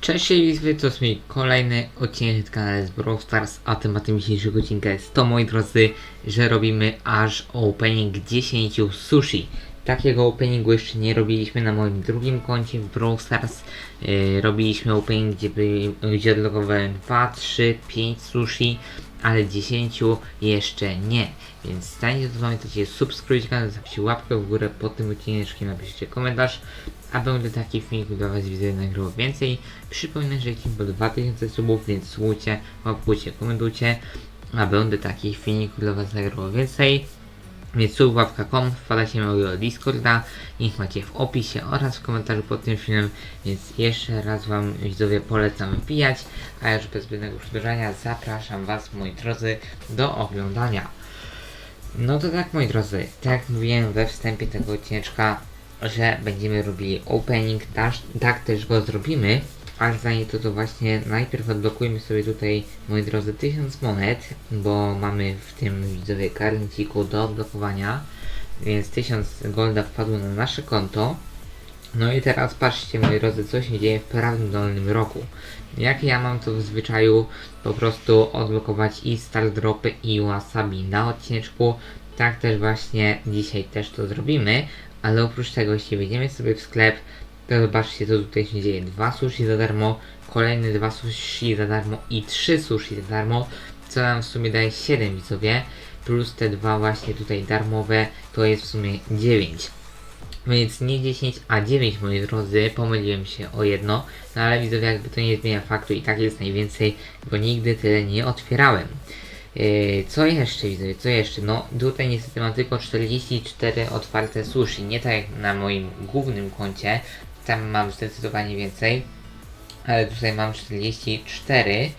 Cześć, widzowie, to jest mój kolejny odcinek z Brawl Stars, a tematem dzisiejszego odcinka jest to, moi drodzy, że robimy aż opening 10 sushi. Takiego openingu jeszcze nie robiliśmy na moim drugim koncie w Brawl Stars. Yy, robiliśmy opening, gdzie, by, gdzie odlogowałem 2, 3, 5 sushi, ale 10 jeszcze nie. Więc zanim to pamiętajcie, subskrybujcie kanał, zostawcie łapkę w górę pod tym odcineczkiem, napiszcie komentarz, a będę takich filmików dla Was widzę nagrywał więcej. Przypominam, że lecimy po 2000 subów, więc słuchajcie, łapkujcie, komentujcie, a będę takich filmików dla Was nagrywał więcej. Więc subłapka.com, wpadajcie na mojego Discorda, link macie w opisie oraz w komentarzu pod tym filmem, więc jeszcze raz Wam widzowie polecam wbijać, a już bez zbędnego przedłużania zapraszam Was moi drodzy do oglądania. No to tak moi drodzy, tak jak mówiłem we wstępie tego odcineczka, że będziemy robili opening, tak, też go zrobimy, ale zanim to to właśnie najpierw odblokujmy sobie tutaj moi drodzy 1000 monet, bo mamy w tym widzowie karniciku do odblokowania, więc 1000 golda wpadło na nasze konto. No i teraz patrzcie moi drodzy, co się dzieje w prawym dolnym roku. Jak ja mam to w zwyczaju po prostu odblokować i star dropy i wasabi na odcineczku, tak też właśnie dzisiaj też to zrobimy, ale oprócz tego jeśli wejdziemy sobie w sklep, to zobaczcie co tutaj się dzieje. Dwa sushi za darmo, kolejne dwa sushi za darmo i trzy sushi za darmo, co nam w sumie daje 7 widzowie, plus te dwa właśnie tutaj darmowe, to jest w sumie 9. Więc nie 10, a 9 moi drodzy, pomyliłem się o jedno, no ale widzowie jakby to nie zmienia faktu i tak jest najwięcej, bo nigdy tyle nie otwierałem. Yy, co jeszcze widzowie, co jeszcze? No tutaj niestety mam tylko 44 otwarte sushi, nie tak jak na moim głównym koncie, tam mam zdecydowanie więcej, ale tutaj mam 44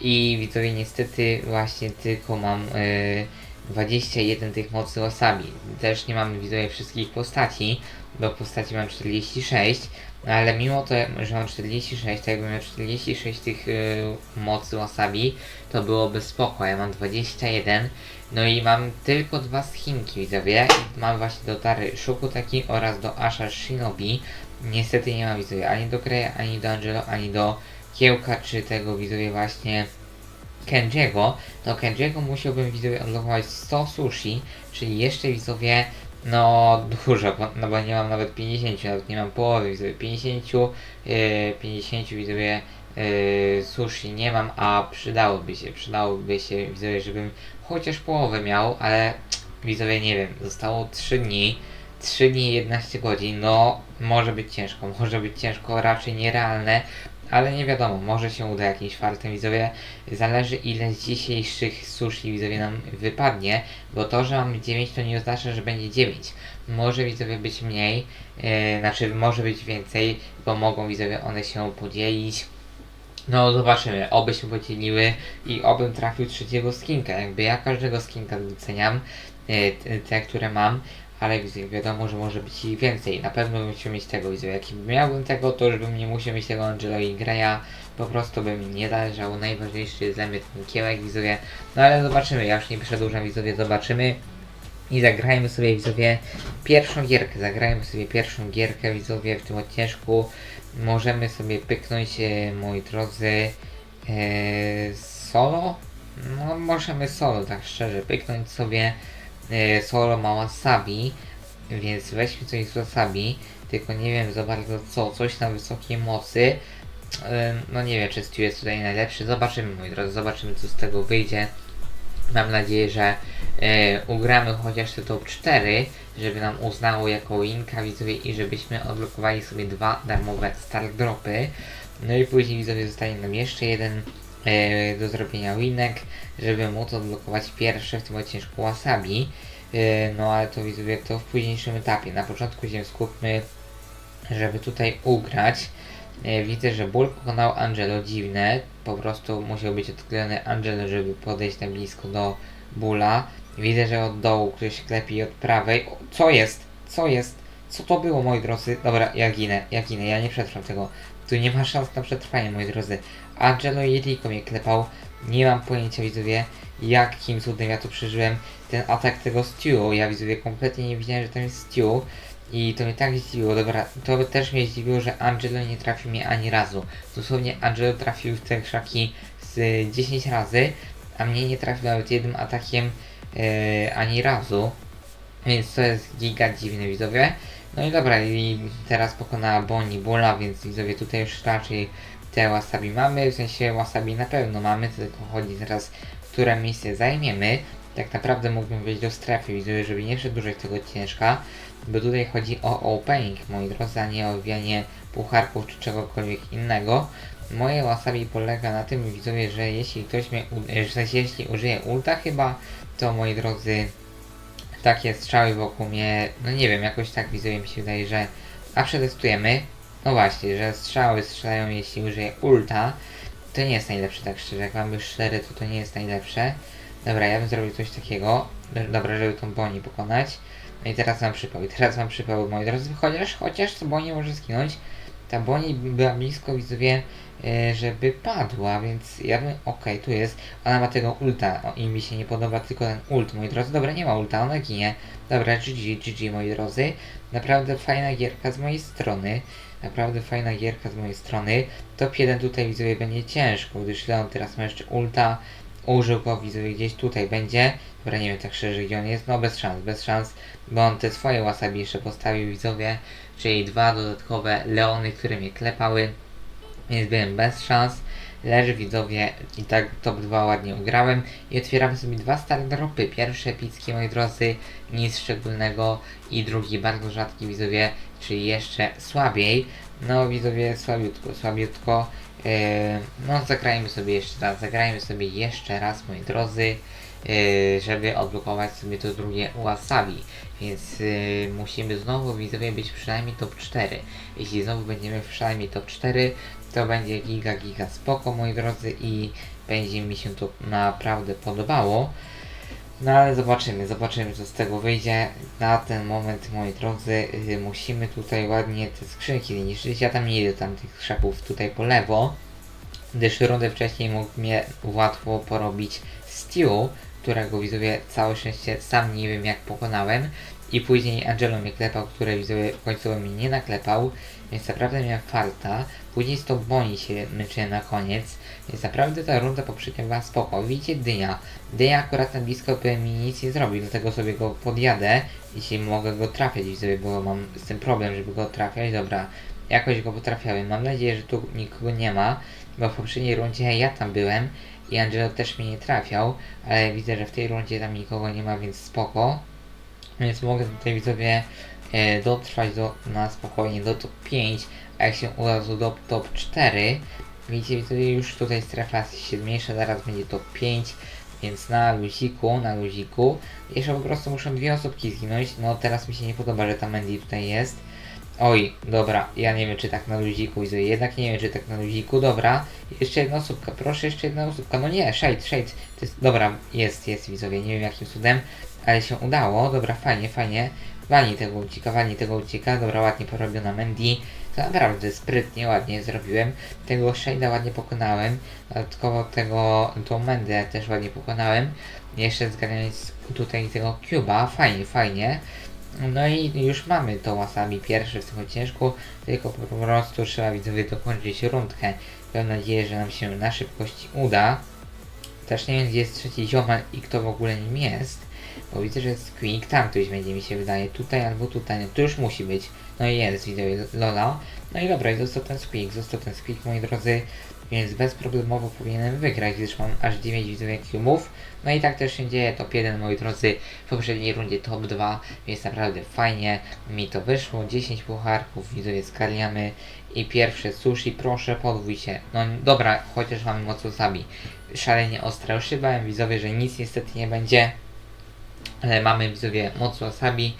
i widzowie niestety właśnie tylko mam yy, 21 tych mocy wasabi. Też nie mamy widzowie wszystkich postaci, bo postaci mam 46, ale mimo to, że mam 46, to jakbym miał 46 tych yy, mocy wasabi, to byłoby spoko. Ja mam 21, no i mam tylko dwa schinki widzowie. Mam właśnie do Tary Shokutaki oraz do Asha Shinobi. Niestety nie mam widzowie ani do Greya, ani do Angelo, ani do Kiełka, czy tego widzowie właśnie Kenjiego, to Kenjiego musiałbym widzowie odblokować 100 sushi, czyli jeszcze widzowie no dużo, bo, no bo nie mam nawet 50, nawet nie mam połowy widzowie 50, yy, 50 widzowie yy, sushi nie mam, a przydałoby się, przydałoby się widzowie, żebym chociaż połowę miał, ale widzowie nie wiem, zostało 3 dni, 3 dni i 11 godzin, no może być ciężko, może być ciężko, raczej nierealne, ale nie wiadomo, może się uda jakimś fartem widzowie. Zależy ile z dzisiejszych sushi widzowie nam wypadnie, bo to, że mamy 9 to nie oznacza, że będzie 9. Może widzowie być mniej, yy, znaczy może być więcej, bo mogą widzowie one się podzielić. No zobaczymy, oby się podzieliły i obym trafił trzeciego skinka. Jakby ja każdego skinka doceniam, te- te, które mam, ale wiadomo, że może być ich więcej. Na pewno bym chciał mieć tego, widzę. Jak miałbym tego, to już bym nie musiał mieć tego Angelo i Greya. Po prostu bym nie zależał. Najważniejszy jest dla mnie ten kiełek, widzowie. No ale zobaczymy, ja już nie przedłużam, widzowie, zobaczymy. I zagrajmy sobie, widzowie, pierwszą gierkę. Zagrajmy sobie pierwszą gierkę, widzowie, w tym odcieczku. Możemy sobie pyknąć, e, moi drodzy, e, solo. No, możemy solo, tak szczerze, pyknąć sobie solo ma wasabi, więc weźmy coś z wasabi, tylko nie wiem za bardzo co, coś na wysokiej mocy. E, No nie wiem, czy Stu jest tutaj najlepszy. Zobaczymy, moi drodzy, zobaczymy co z tego wyjdzie. Mam nadzieję, że e, ugramy chociaż te top 4, żeby nam uznało jako winka widzowie i żebyśmy odblokowali sobie dwa darmowe star dropy. No i później widzowie zostanie nam jeszcze jeden e, do zrobienia winek, żeby móc odblokować pierwsze w tym odcinku wasabi. E, no ale to widzowie to w późniejszym etapie. Na początku się skupmy, żeby tutaj ugrać. E, Widzę, że ból pokonał Angelo dziwne. Po prostu musiał być odklejony Angelo, żeby podejść na blisko do bóla. Widzę, że od dołu ktoś klepi od prawej. O, co jest? Co jest? Co to było, moi drodzy? Dobra, ja ginę, ja ginę, ja nie przetrwam tego. Tu nie ma szans na przetrwanie, moi drodzy. Angelo Jedliko mnie klepał. Nie mam pojęcia, widzowie, jakim cudem ja to przeżyłem. Ten atak tego Stew, ja widzowie kompletnie nie widziałem, że tam jest Stew. I to mnie tak zdziwiło, dobra, to też mnie zdziwiło, że Angelo nie trafił mnie ani razu. Dosłownie Angelo trafił w te krzaki z 10 razy, a mnie nie trafił nawet jednym atakiem e, ani razu. Więc to jest giga dziwne widzowie. No i dobra, i teraz pokonała Bonnie Bulla, więc widzowie tutaj już raczej te wasabi mamy, w sensie wasabi na pewno mamy, tylko chodzi teraz, które miejsce zajmiemy. Tak naprawdę mógłbym wejść do strefy, widzowie, żeby nie przedłużać tego ciężka, bo tutaj chodzi o opening, moi drodzy, a nie o wijanie pucharków czy czegokolwiek innego. Moje wasabi polega na tym, widzowie, że jeśli ktoś mnie, w sensie jeśli użyje ulta chyba, to moi drodzy, takie strzały wokół mnie, no nie wiem, jakoś tak widzowie mi się wydaje, że... A przetestujemy. No właśnie, że strzały strzelają jeśli użyję ulta. To nie jest najlepsze, tak szczerze. Jak mam być szczery, to to nie jest najlepsze. Dobra, ja bym zrobił coś takiego. Dobra, żeby tą Boni pokonać. No i teraz mam przypał. I teraz mam przypał, moi drodzy. Chociaż, chociaż to Boni może zginąć. Ta Boni była blisko, widzowie, żeby padła, więc ja bym... Okej, tu jest. Ona ma tego ulta o, i mi się nie podoba tylko ten ult, moi drodzy. Dobra, nie ma ulta, ona ginie. Dobra, GG, GG, moi drodzy. Naprawdę fajna gierka z mojej strony. Naprawdę fajna gierka z mojej strony. Top 1 tutaj widzowie będzie ciężko, gdyż Leon teraz ma jeszcze ulta. Użył go widzowie gdzieś tutaj będzie. Dobra, nie wiem tak szczerze gdzie on jest. No bez szans, bez szans. Bo on te swoje wasabi jeszcze postawił widzowie. Czyli dwa dodatkowe Leony, które mnie klepały. Więc byłem bez szans. Leży widzowie i tak top 2 ładnie ugrałem. I otwieramy sobie dwa stare dropy. Pierwszy epicki moi drodzy, nic szczególnego. I drugi bardzo rzadki widzowie, czyli jeszcze słabiej. No widzowie słabiutko, słabiutko. Yy, no zagrajmy sobie jeszcze raz, zagrajmy sobie jeszcze raz moi drodzy. Yy, żeby odblokować sobie to drugie wasabi. Więc yy, musimy znowu widzowie być przynajmniej top 4. Jeśli znowu będziemy przynajmniej top 4, to będzie giga giga spoko moi drodzy i będzie mi się to naprawdę podobało. No ale zobaczymy, zobaczymy co z tego wyjdzie. Na ten moment moi drodzy yy, musimy tutaj ładnie te skrzynki zniszczyć. Ja tam nie idę tam tych krzaków tutaj po lewo. Gdyż rundę wcześniej mógł mnie łatwo porobić Stew, którego widzowie całe szczęście sam nie wiem jak pokonałem. I później Angelo mnie klepał, które widzowie końcowo mi nie naklepał, więc naprawdę miałem farta. Później z tą Boni się męczyłem na koniec, więc naprawdę ta runda poprzednia była spoko. Widzicie dynia. Dynia akurat na blisko mi nic nie zrobił, dlatego sobie go podjadę, jeśli mogę go trafiać widzowie, bo mam z tym problem, żeby go trafiać. Dobra, jakoś go potrafiałem. Mam nadzieję, że tu nikogo nie ma, bo w poprzedniej rundzie ja tam byłem i Angelo też mnie nie trafiał, ale widzę, że w tej rundzie tam nikogo nie ma, więc spoko. Więc mogę tutaj widzowie dotrwać do, na spokojnie do top 5, a jak się uda to do top 4. Widzicie widzowie już tutaj strefa się zmniejsza, zaraz będzie top 5, więc na luziku, na luziku. Jeszcze po prostu muszą dwie osobki zginąć, no teraz mi się nie podoba, że ta Mandy tutaj jest. Oj, dobra, ja nie wiem czy tak na luziku widzę, jednak nie wiem czy tak na luziku, dobra. Jeszcze jedna osóbka, proszę jeszcze jedna osóbka, no nie, shade, shade, to jest, dobra, jest, jest widzowie, nie wiem jakim cudem, ale się udało, dobra, fajnie, fajnie. Wani tego ucika, wani tego ucika, dobra, ładnie porobiona Mandy. To naprawdę sprytnie, ładnie zrobiłem. Tego Shade'a ładnie pokonałem. Dodatkowo tego, tą Mendę też ładnie pokonałem. Jeszcze zgarniając tutaj tego Cuba, fajnie, fajnie. No i już mamy to wasabi pierwsze w tym odcinsku, tylko po prostu trzeba widzowie dokończyć rundkę. Mam nadzieję, że nam się na szybkości uda. Też nie wiem gdzie jest trzeci ziomal i kto w ogóle nim jest. Bo widzę, że jest Quick, tam ktoś będzie mi się wydaje, tutaj albo tutaj, no to już musi być. No i jest, widzę Lola. No i dobra, i został ten Squeak, został ten Squeak, moi drodzy, więc bezproblemowo powinienem wygrać, gdyż mam aż 9 widzowych cubów. No i tak też się dzieje, top 1, moi drodzy, w poprzedniej rundzie top 2, więc naprawdę fajnie mi to wyszło, 10 pucharków, widzowie zgarniamy i pierwsze sushi, proszę podwój się. No dobra, chociaż mamy moc wasabi. Szalenie ostra, już się bałem, widzowie, że nic niestety nie będzie, mamy widzowie moc wasabi.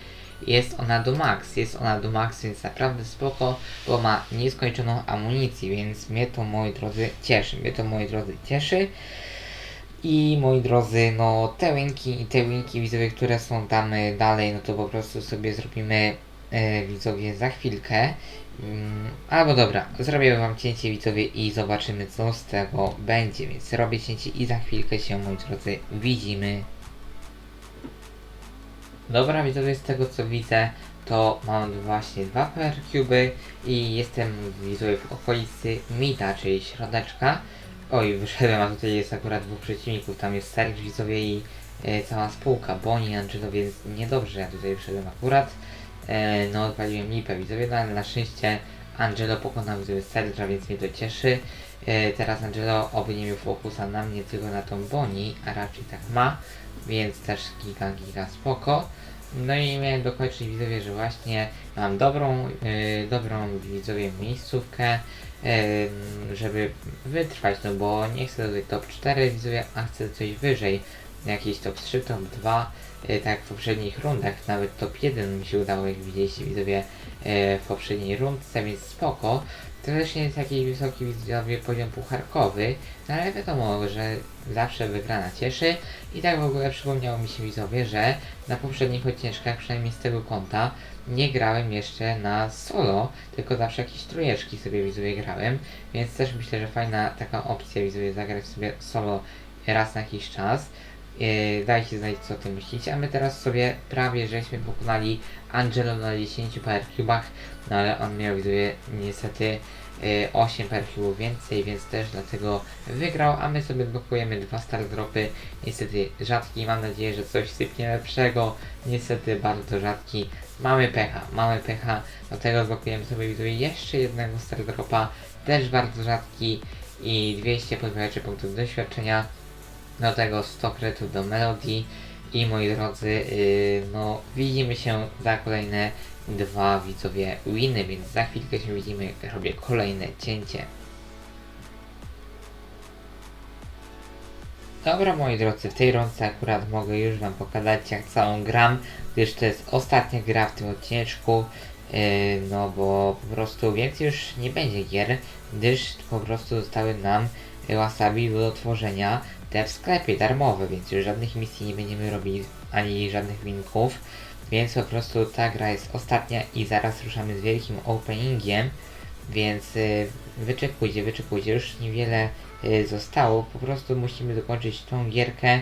Jest ona do max, jest ona do max, więc naprawdę spoko, bo ma nieskończoną amunicję, więc mnie to moi drodzy cieszy, mnie to moi drodzy cieszy. I moi drodzy, no te winki i te winki widzowie, które są tam e, dalej, no to po prostu sobie zrobimy e, widzowie za chwilkę. Mm, albo dobra, zrobię wam cięcie widzowie i zobaczymy co z tego będzie, więc robię cięcie i za chwilkę się moi drodzy widzimy. Dobra widzowie, z tego co widzę, to mam właśnie dwa PR Cuby i jestem widzowie w okolicy Mida, czyli środeczka. Oj, wyszedłem, a tutaj jest akurat dwóch przeciwników, tam jest Serge widzowie i e, cała spółka, Boni, Angelo, więc niedobrze ja tutaj wyszedłem akurat. E, no, odpaliłem lipę widzowie, no ale na szczęście Angelo pokonał widzowie Serge'a, więc mnie to cieszy. E, teraz Angelo oby nie miał fokusa na mnie, tylko na tą Boni, a raczej tak ma, więc też giga, giga spoko. No i miałem dokończyć widzowie, że właśnie mam dobrą, yy, dobrą widzowie miejscówkę, yy, żeby wytrwać, no bo nie chcę tutaj top 4 widzowie, a chcę coś wyżej, jakiś top 3, top 2, yy, tak w poprzednich rundach, nawet top 1 mi się udało, jak widzieliście widzowie yy, w poprzedniej rundce, więc spoko. Też jest jakiś wysoki widzowie poziom pucharkowy, no ale wiadomo, że zawsze wygrana cieszy. I tak w ogóle przypomniało mi się widzowie, że na poprzednich odcinkach, przynajmniej z tego konta, nie grałem jeszcze na solo, tylko zawsze jakieś trójeczki sobie widzowie grałem, więc też myślę, że fajna taka opcja widzowie zagrać sobie solo raz na jakiś czas. Yy, dajcie znać co o tym myślicie, a my teraz sobie prawie żeśmy pokonali Angelo na 10 per cubach, no ale on miał widzowie niestety yy, 8 per cubów więcej, więc też dlatego wygrał, a my sobie blokujemy dwa star dropy, niestety rzadki, mam nadzieję, że coś sypnie lepszego, niestety bardzo rzadki, mamy pecha, mamy pecha, dlatego blokujemy sobie widzowie jeszcze jednego star dropa, też bardzo rzadki i 200 podbiegaczy punktów doświadczenia, do tego 100 kredytów do Melodii. I moi drodzy, yy, no widzimy się za kolejne dwa widzowie winy, więc za chwilkę się widzimy, robię kolejne cięcie. Dobra moi drodzy, w tej rące akurat mogę już wam pokazać jak całą gram, gdyż to jest ostatnia gra w tym odcineczku, yy, no bo po prostu więcej już nie będzie gier, gdyż po prostu zostały nam wasabi do tworzenia te w sklepie darmowe, więc już żadnych misji nie będziemy robili, ani żadnych winków, więc po prostu ta gra jest ostatnia i zaraz ruszamy z wielkim openingiem, więc y, wyczekujcie, wyczekujcie, już niewiele y, zostało, po prostu musimy dokończyć tą gierkę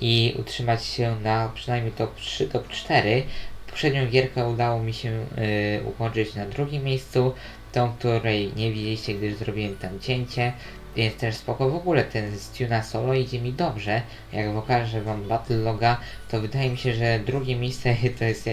i utrzymać się na przynajmniej top 3, top 4. Poprzednią gierkę udało mi się y, ukończyć na drugim miejscu, tą, której nie widzieliście, gdyż zrobiłem tam cięcie, więc też spoko. W ogóle ten z Tuna Solo idzie mi dobrze. Jak pokażę wam Battle Loga, to wydaje mi się, że drugie miejsce to jest e,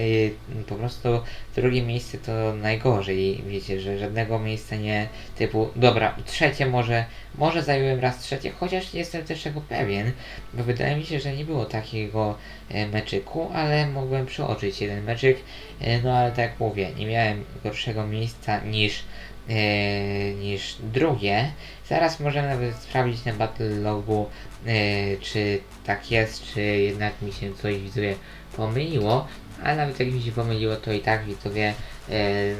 po prostu drugie miejsce to najgorzej. Wiecie, że żadnego miejsca nie typu. Dobra, trzecie może, może zająłem raz trzecie, chociaż nie jestem też tego pewien, bo wydaje mi się, że nie było takiego e, meczyku, ale mogłem przeoczyć jeden meczyk. E, no ale tak jak mówię, nie miałem gorszego miejsca niż e, niż drugie. Zaraz możemy nawet sprawdzić na Battle Logu, e, czy tak jest, czy jednak mi się coś widzowie pomyliło, ale nawet jak mi się pomyliło, to i tak widzowie, e,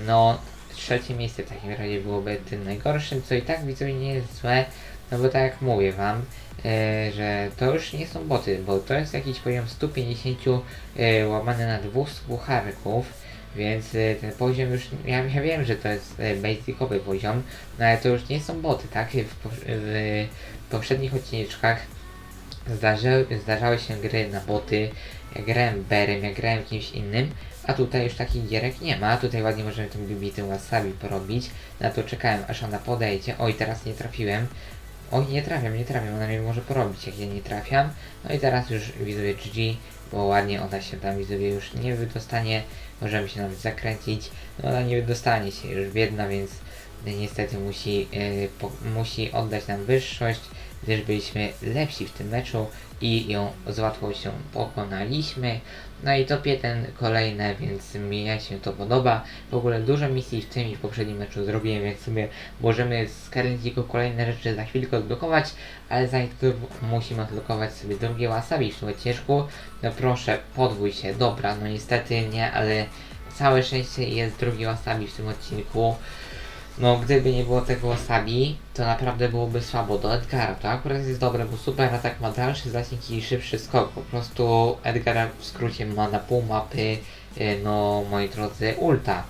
no trzecie miejsce w takim razie byłoby tym najgorszym, co i tak widzowie nie jest złe, no bo tak jak mówię wam, e, że to już nie są boty, bo to jest jakiś poziom 150 e, łamane na 200 pucharków, więc y, ten poziom już, ja, ja wiem, że to jest y, basicowy poziom, no ale to już nie są boty, tak? W, po- w poprzednich odcineczkach zdarzały, zdarzały się gry na boty, ja grałem Berem, ja grałem kimś innym, a tutaj już takich gierek nie ma, tutaj ładnie możemy tym wasabi porobić, na to czekałem aż ona podejdzie, oj teraz nie trafiłem, oj nie trafiam, nie trafiam, ona mnie może porobić jak ja nie trafiam, no i teraz już widzowie GG, bo ładnie ona się tam widzowie już nie wydostanie, możemy się nawet zakręcić, no ona nie wydostanie się już biedna, więc niestety musi, yy, po, musi oddać nam wyższość, gdyż byliśmy lepsi w tym meczu i ją z łatwością pokonaliśmy. No i top 1 kolejne, więc mnie się to podoba. W ogóle dużo misji w tym i w poprzednim meczu zrobiłem, więc sobie możemy z Karentiku kolejne rzeczy za chwilkę odblokować, ale zanim musimy odblokować sobie drugie wasabi w tym odcieczku. No proszę, podwój się, dobra, no niestety nie, ale całe szczęście jest drugi wasabi w tym odcinku. No, gdyby nie było tego wasabi, to naprawdę byłoby słabo do Edgara. To akurat jest dobre, bo super atak ma dalszy zasięg i szybszy skok. Po prostu Edgar w skrócie ma na pół mapy, y, no moi drodzy, ulta.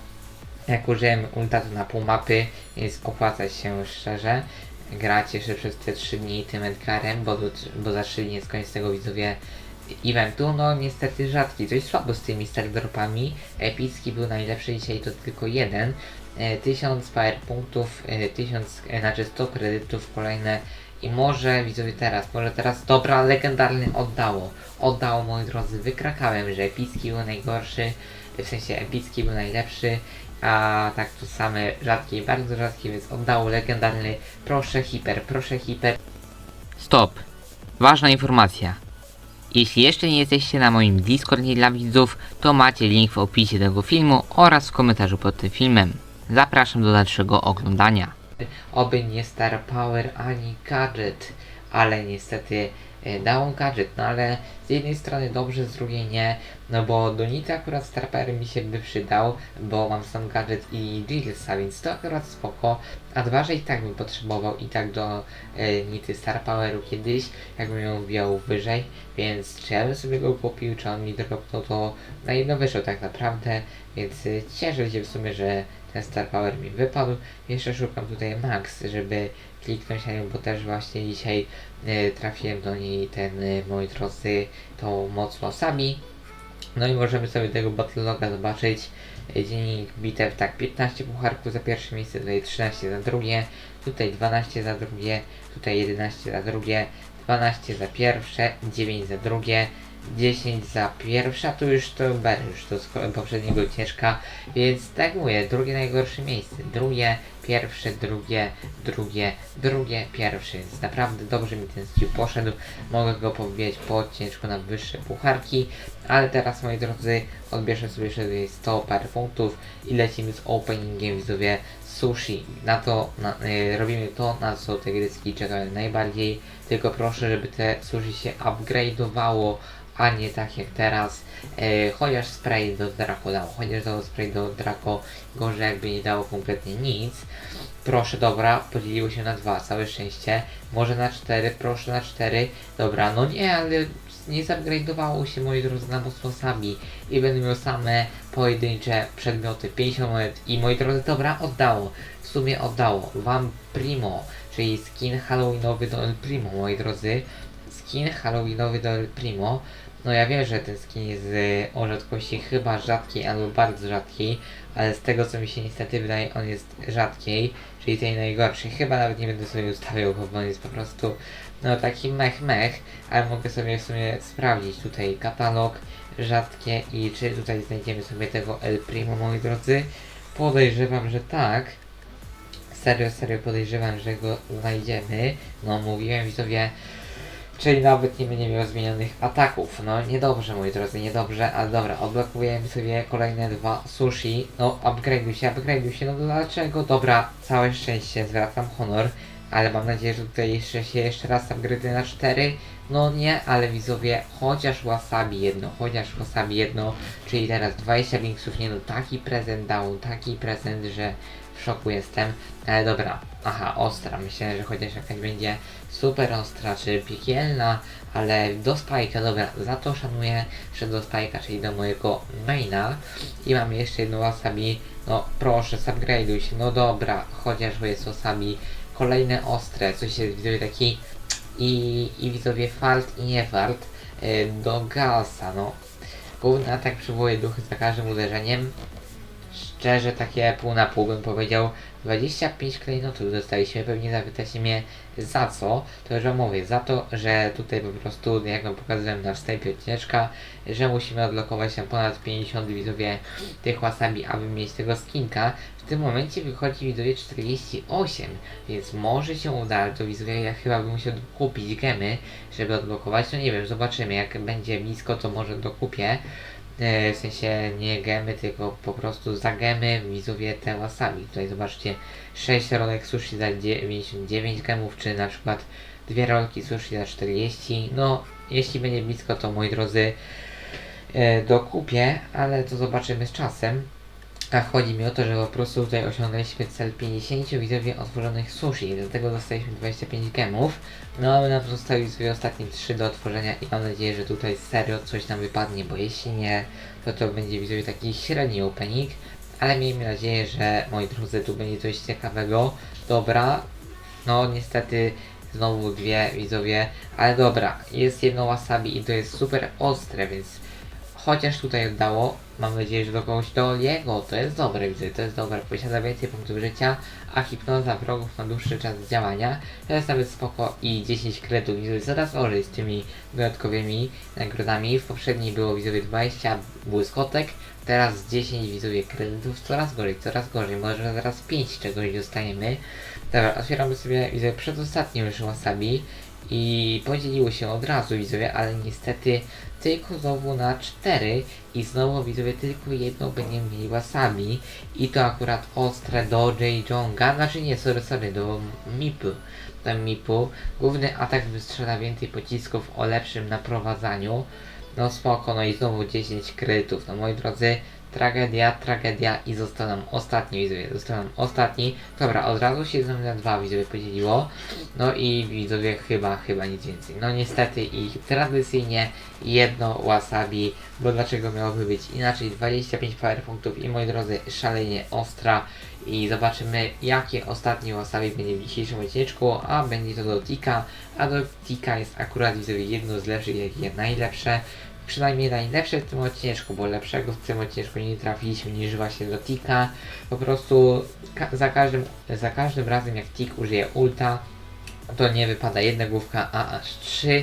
Jak użyjemy ulta to na pół mapy, więc opłaca się szczerze grać jeszcze przez te 3 dni tym Edgarem, bo, do, bo za 3 dni jest koniec tego widzowie eventu, no niestety rzadki, coś słabo z tymi star dropami. Epicki był najlepszy dzisiaj, to tylko jeden. E, 1000 power punktów, e, 1000, e, znaczy 100 kredytów kolejne i może widzowie teraz, może teraz, dobra, legendarny oddało. Oddało moi drodzy, wykrakałem, że epicki był najgorszy, w sensie epicki był najlepszy, a tak to same rzadkie, bardzo rzadkie, więc oddało legendarny, proszę hiper, proszę hiper. Stop, ważna informacja. Jeśli jeszcze nie jesteście na moim Discordzie dla widzów, to macie link w opisie tego filmu oraz w komentarzu pod tym filmem. Zapraszam do dalszego oglądania. Oby nie Star Power ani gadżet, ale niestety e, dało gadżet, no ale z jednej strony dobrze, z drugiej nie, no bo do Nity akurat Star Power mi się by przydał, bo mam sam gadżet i Drillsa, więc to akurat spoko, a dwa, że i tak bym potrzebował i tak do e, Nity Star Poweru kiedyś, jakbym ją wbijał wyżej, więc czy ja bym sobie go kupił, czy on mi dropnął, to na jedno wyszło tak naprawdę, więc e, cieszę się w sumie, że ten Star Power mi wypadł. Jeszcze szukam tutaj Max, żeby kliknąć na nią, bo też właśnie dzisiaj e, trafiłem do niej ten, e, moi drodzy, tą moc Wasabi. No i możemy sobie tego Battle Loga zobaczyć. E, Dziennik bitew, tak, 15 pucharków za pierwsze miejsce, tutaj 13 za drugie, tutaj 12 za drugie, tutaj 11 za drugie, 12 za pierwsze, 9 za drugie, 10 za pierwsze, a tu już to już to z poprzedniego ciężka, więc tak mówię, drugie najgorsze miejsce, drugie, pierwsze, drugie, drugie, drugie, pierwsze, więc naprawdę dobrze mi ten skill poszedł, mogę go pobijać po ciężku na wyższe pucharki, ale teraz moi drodzy, odbierzmy sobie jeszcze 100 parę punktów i lecimy z openingiem widzowie sushi, na to, na, y, robimy to, na co te gryzki czekają najbardziej, tylko proszę, żeby te sushi się upgrade'owało, a nie tak jak teraz. E, chociaż spray do Draco dało, chociaż dało spray do Draco, gorzej jakby nie dało kompletnie nic. Proszę, dobra, podzieliło się na dwa, całe szczęście. Może na cztery, proszę na cztery. Dobra, no nie, ale nie zupgrade'owało się moi drodzy na mocno sami i będę miał same pojedyncze przedmioty, 50 monet i moi drodzy, dobra, oddało. W sumie oddało wam Primo, czyli skin halloweenowy do El Primo, moi drodzy. Skin halloweenowy do El Primo. No ja wiem, że ten skin jest y, o rzadkości chyba rzadkiej albo bardzo rzadkiej, ale z tego co mi się niestety wydaje, on jest rzadkiej, czyli tej najgorszej. Chyba nawet nie będę sobie ustawiał, bo on jest po prostu no taki mech mech, ale mogę sobie w sumie sprawdzić tutaj katalog rzadkie i czy tutaj znajdziemy sobie tego El Primo, moi drodzy. Podejrzewam, że tak. Serio, serio podejrzewam, że go znajdziemy. No mówiłem widzowie, czyli nawet nie będzie miał zmienionych ataków. No niedobrze moi drodzy, niedobrze, ale dobra, odblokujemy sobie kolejne dwa sushi. No upgrade'uj się, upgrade'uj się, no dlaczego? Dobra, całe szczęście, zwracam honor. Ale mam nadzieję, że tutaj jeszcze się jeszcze raz upgrade'uję na 4. No nie, ale widzowie, chociaż wasabi jedno, chociaż wasabi jedno, czyli teraz 20 linksów, nie no, taki prezent dał, taki prezent, że w szoku jestem. Ale dobra, aha, ostra, myślę, że chociaż jakaś będzie super ostra, czy piekielna, ale do spajka, dobra, za to szanuję, że do spajka, czyli do mojego maina. I mamy jeszcze jedno wasabi, no proszę, upgrade'uj się, no dobra, chociaż jest wasabi, kolejne ostre, coś jest widzowie taki i, i widzowie fart i nie fart y, do Galsa, no. Główny atak przywołuje duchy za każdym uderzeniem. Szczerze takie pół na pół bym powiedział 25 klejnotów dostaliśmy, pewnie zapytacie mnie za co, to już wam mówię, za to, że tutaj po prostu, jak wam pokazałem na wstępie odcineczka, że musimy odblokować tam ponad 50 widzowie tych wasabi, aby mieć tego skinka. W tym momencie wychodzi widzowie 48, więc może się uda, to widzowie ja chyba bym musiał kupić gemy, żeby odblokować, no nie wiem, zobaczymy, jak będzie blisko to może dokupię. E, w sensie nie gemy, tylko po prostu za gemy widzowie te wasabi. Tutaj zobaczcie 6 rolek sushi za 99 gemów, czy na przykład dwie rolki sushi za 40. No, jeśli będzie blisko, to moi drodzy e, dokupię, ale to zobaczymy z czasem. A chodzi mi o to, że po prostu tutaj osiągnęliśmy cel 50 widzowie otworzonych sushi, dlatego dostaliśmy 25 gemów. No ale nam zostały sobie ostatnie 3 do otworzenia i mam nadzieję, że tutaj serio coś nam wypadnie, bo jeśli nie, to to będzie widzowie taki średni opening. Ale miejmy nadzieję, że moi drodzy, tu będzie coś ciekawego. Dobra, no niestety znowu dwie widzowie, ale dobra, jest jedno wasabi i to jest super ostre, więc chociaż tutaj oddało, mam nadzieję, że do kogoś do jego, to jest dobre, widzę, to jest dobre, posiada więcej punktów życia, a hipnoza wrogów na dłuższy czas działania, to jest nawet spoko i 10 kredytów, widzę, coraz gorzej z tymi dodatkowymi nagrodami, w poprzedniej było widzowie 20 błyskotek, teraz 10 widzowie kredytów, coraz gorzej, coraz gorzej, może zaraz 5 czegoś dostaniemy. Dobra, otwieramy sobie widzowie przedostatnie już wasabi i podzieliło się od razu widzowie, ale niestety tylko znowu na 4 i znowu widzowie tylko jedno będziemy mieli wasabi i to akurat ostre do J. Jonga, znaczy nie, sorry, sorry, do Mipu. Do Mipu. Główny atak wystrzela więcej pocisków o lepszym naprowadzaniu. No spoko, no i znowu 10 kredytów. No moi drodzy, tragedia, tragedia i został nam ostatni widzowie, został nam ostatni. Dobra, od razu się z nami na dwa widzowie podzieliło. No i widzowie chyba, chyba nic więcej. No niestety i tradycyjnie jedno wasabi, bo dlaczego miałoby być inaczej? 25 power punktów i moi drodzy, szalenie ostra. I zobaczymy jakie ostatnie wasabi będzie w dzisiejszym odcineczku, a będzie to do Tika, a do Tika jest akurat widzowie jedno z lepszych, jak najlepsze przynajmniej najlepsze w tym odcineczku, bo lepszego w tym odcineczku nie trafiliśmy niż właśnie do Tika. Po prostu ka za, każdym, za każdym razem jak Tik użyje ulta, to nie wypada jedna główka, a aż trzy.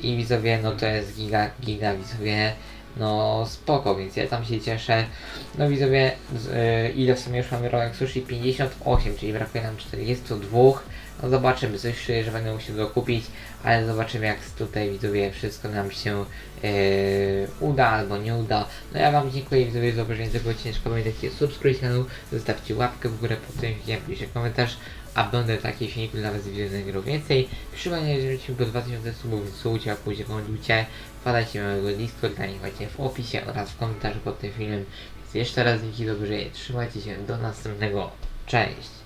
I widzowie, no to jest giga, giga widzowie. No spoko, więc ja tam się cieszę. No widzowie, z, y, ile w sumie już mamy rolek sushi? 58, czyli brakuje nam 42. No zobaczymy, coś czuję, że będę musiał dokupić, ale zobaczymy jak tutaj widzowie wszystko nam się yy, uda albo nie uda. No ja wam dziękuję widzowie za obejrzenie tego odcinka, pamiętajcie subskrybować kanał, zostawcie łapkę w górę pod tym filmem, piszcie komentarz, a będę takich filmików was wideo więcej. Przypomnę, że lecimy do 2000 subów, więc słuchajcie, a później komentujcie, wpadajcie na mojego Discorda, link macie w opisie oraz w komentarzu pod tym filmem. Więc jeszcze raz dzięki za obejrzenie, trzymajcie się, do następnego, cześć!